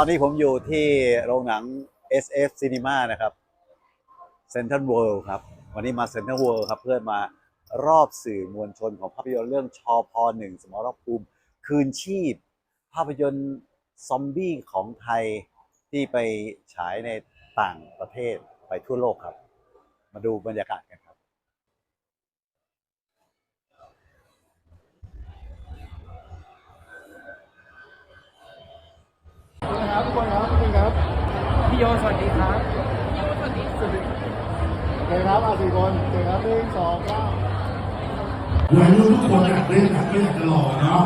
ตอนนี้ผมอยู่ที่โรงหนัง SF Cinema นะครับ Central World ครับ วันนี้มา Central World ครับ เพื่อมารอบสื่อมวลชนของภาพยนตร์เรื่องชอพหนึ่งสมรภูมิ คืนชีพ ภาพยนตร์ซอมบี้ของไทยที่ไปฉายในต่างประเทศไปทั่วโลกครับ มาดูบรรยากาศกันครับทุกคนครับทุกคนครับ พี่ โยสวัสดีครับโอเคครับอะสี่คนโอเคครับหนึ่งสองเก้า วัยรุ่นทุกคนอยากเล่นอยากเล่นอยากจะหล่อเนาะ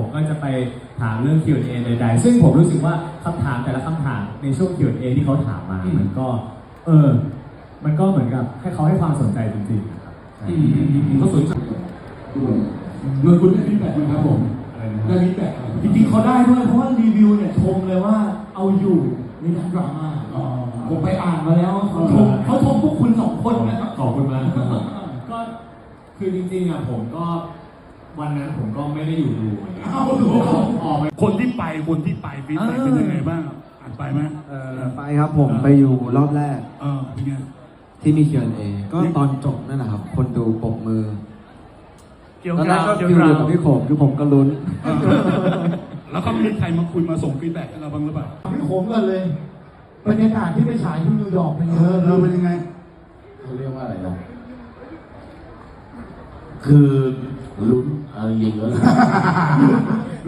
ผมก็จะไปถามเรื่อง Q&A ใดๆซึ่งผมรู้สึกว่าคำถามแต่ละคำถามในช่วง Q&A ที่เขาถามมามันก็ เออ มันก็เหมือนกับให้เขาให้ความสนใจจริงๆนะครับใช่ผมก็สนใจเงินคุณได้ฟีดแบ็กไหมครับผมอะไรนะได้ฟีดแบ็กอะไรจริงๆเขาได้ด้วยเพราะว่ารีวิวเนี่ยชมเลยว่าเอาอยู่ในด้านดราม่าอ๋อผมไปอ่านมาแล้วเขาชมเขาชมพวกคุณสองคนนะครับ ขอบคุณมากครับก็คือจริงๆอะผมก็วันนั้นผมก็ไม่ได้อยู่ดูเหมือนกัน เอาดูออกไปคนที่ไปคนที่ไปฟีดแบ็กเป็นยังไงบ้างอ่านไปไหมเออไปครับผมไปอยู่รอบแรก เออเป็นไงที่มี Q&A ก็ตอนจบนั่นแหละครับ คนดูปรบมือเกี่ยวตอนแรกากวก็เกี่ยวฟิลกาอยู่วกับพี่โขมคือผมก็ลุ้นเออแล้วก็มีใครมาคุยมาส่งฟีดแบ็กให้เราบ้างหรือเปล่าพี่โขมกันเลยบรรยากาศที่ไปฉายที่นิวยอร์กเป็นเอไงอเออเป็นยังไงเขาเรียกว่าอะไรนะคือ ลุ้นเอาจริงๆแล้วนะ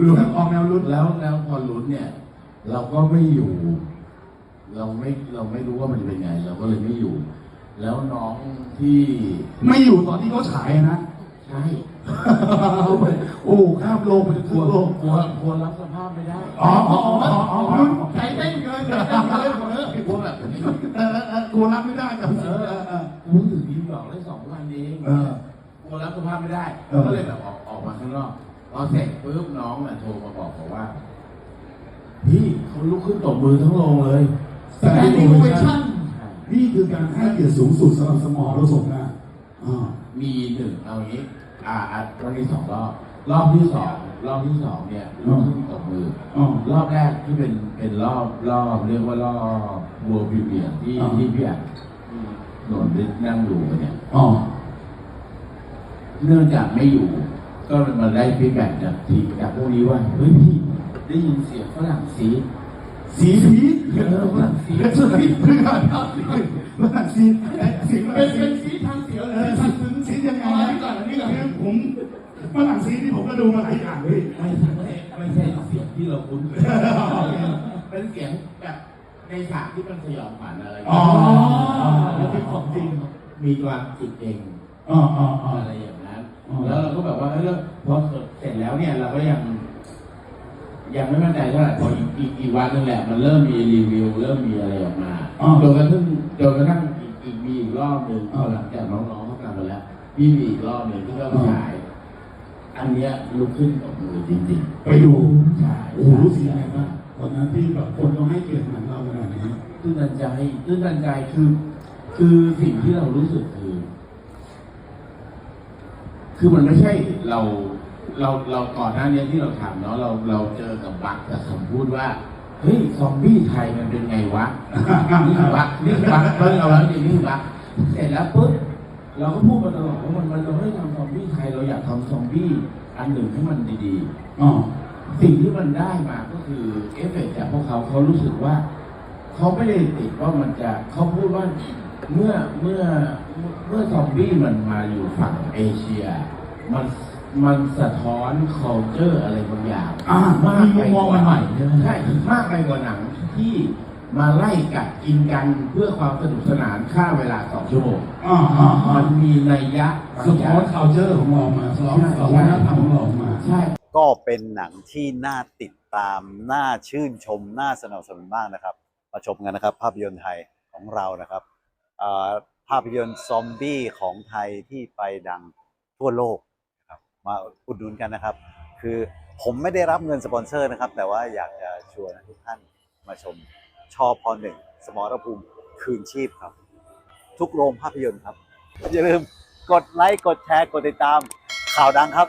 ลุ้นออกแนวลุ้นแล้วแล้วพอลุ้นเนี่ย เราก็ไม่อยู่ เราไม่เราไม่รู้ว่ามันจะเป็นไง เราก็เลยไม่อยู่ แล้วน้องที่ไม่อยู่ตอนที่เขาฉายอะนะใช่โอ้ข้ามโลกไปจะกทั่ลัววโลกกลัวกลัวรับสภาพไม่ได้อ๋ออ๋ออ๋ออ๋ออ๋อใจเต้นเกินใจเต้นเกินหมดเลยกลัวแบบเออเออเออกลัวรับไม่ได้กับเอเอออเอเอออกูถึงนิวยอร์กได้สองวันเอง เออกลัวรับสภาพไม่ได้เออ ก็เลยแบบออกออกมาข้างนอกพอเสร็จปุ๊บน้องน่ะโทรมาบอกบอกว่า พี่เขาลุกขึ้นตบมือทั้งโรงเลย แต่แต่ที่ที่โอโอเวเวชั่ชั่นนนี่คือการให้เกียรติสูงสุดสำหรับสมอเราส่งนะอ่า มีหนึ่งเอางี้ อ่าอะรอบที่สองรอบ รอบที่สองรอบที่สองเนี่ยลุกขึ้นตบมือ อ๋อ รอบแรกที่เป็นเป็นรอบรอบเรียกว่ารอบวัวพิเปียที่อ่า ที่พี่อะโดนดินั่งดูกันเนี่ย อ๋อ เนื่องจากไม่อยู่ ก็มาได้ฟีดแบ็กจากทีจากพวกนี้ว่าเฮ้ยพี่ได้ยินเสียงฝรั่งซีดสีผีเออฝรั่งซีดสีคือการทำสีฝรั่งสีสีฝเป็รั่นงสีเป็นสีทางเสียวเอเลอยสีถึงสียังไงนะคือผมฝรั่งสีที่ผมก็ดูมาหลายอย่างเลยไม่ใช่ไม่ใช่เสียงที่เราคุ้นเคยเป็นเสียงแบบในฉากที่มันสยองขวัญอะไรอย่างอ๋อเงี้ยแล้วเป็นของจริงมีความจิตเองอ๋ออ๋ออ๋ออะไรอย่างนั้นอ๋อ แล้วเราก็แบบว่าเออพอเสร็จแล้วเนี่ยเราก็ยัง ยังไม่มั่นใจเท่าไหร่พออีกอีกอีกวันหนึงแหละมันเริ่มมีรีวิว เริ่มมีอะไรออกมาจนกระทั่งจนกระทั่งอีกอีกมีอีกรอบหนึ่งพอหลังจากน้องๆเขากลับมาแล้วพี่มีอีกรอบหนึ่งที่เขาไปฉาย อันเนี้ยลุกขึ้นตบมือจริงไปดูๆใช่โอ้โหรู้สึกยังไงบ้างตอนนั้นที่แบบคนต้องให้เกียรติหนังเราขนาดนี้ตื้นตันใจตื้นตันใจคือ คือสิ่งที่เรารู้สึกคือ คือมันไม่ใช่เราเราเราก่อนหน้านี้ที่เราทำเนาะเราเราเจอกับบักกับคำพูดว่าเฮ้ยซอมบี้ไทยมันเป็นไงวะนี่คือบักนี่คือบักเพิ่งเอาแล้วจริงนี่คือบักเสร็จแล้วปุ๊บเราก็พูดมาตลอดว่ามันมันเราไม่ได้ทำซอมบี้ไทยเราอยากทำซอมบี้อันหนึ่งให้มันดีอ๋อๆสิ่งที่มันได้มาก็คือเอฟเฟกต์จากพวกเขาเขารู้สึกว่า เขาไม่ได้ติดว่ามันจะเขาพูดว่า เมื่อเมื่อเมื่อซอมบี้มันมาอยู่ฝั่งเอเชีย มันมันสะท้อน culture อะไรบางอย่างอ่ามีมุมมองใหม่ๆใช่ไหมใช่มากไปกว่าหนังที่มาไล่กัดกินกันเพื่อความสนุกสนานฆ่าเวลาสองชั่วโมงอ่าอ่าอ่ามันมีนัยยะบางสะอท้ย่าองน culture ของเรามาสะท้อนสะท้อนวัฒนธรรมของเราออกมา ใช่ ก็เป็นหนังที่น่าติดตาม น่าชื่นชม น่าสนับสนุนมากนะครับ มาชมกันนะครับ ภาพยนตร์ไทยของเรานะครับอ่า ภาพยนตร์ซอมบี้ของไทยที่ไปดังทั่วโลกนะครับมาอุดหนุนกันนะครับ คือผมไม่ได้รับเงินสปอนเซอร์นะครับ แต่ว่าอยากจะชวนทุกท่านมาชมชอพอหนึ่งสมรภูมิคืนชีพครับ ทุกโรงภาพยนตร์ครับ อย่าลืมกดไลค์กดแชร์กดติดตามข่าวดังครับ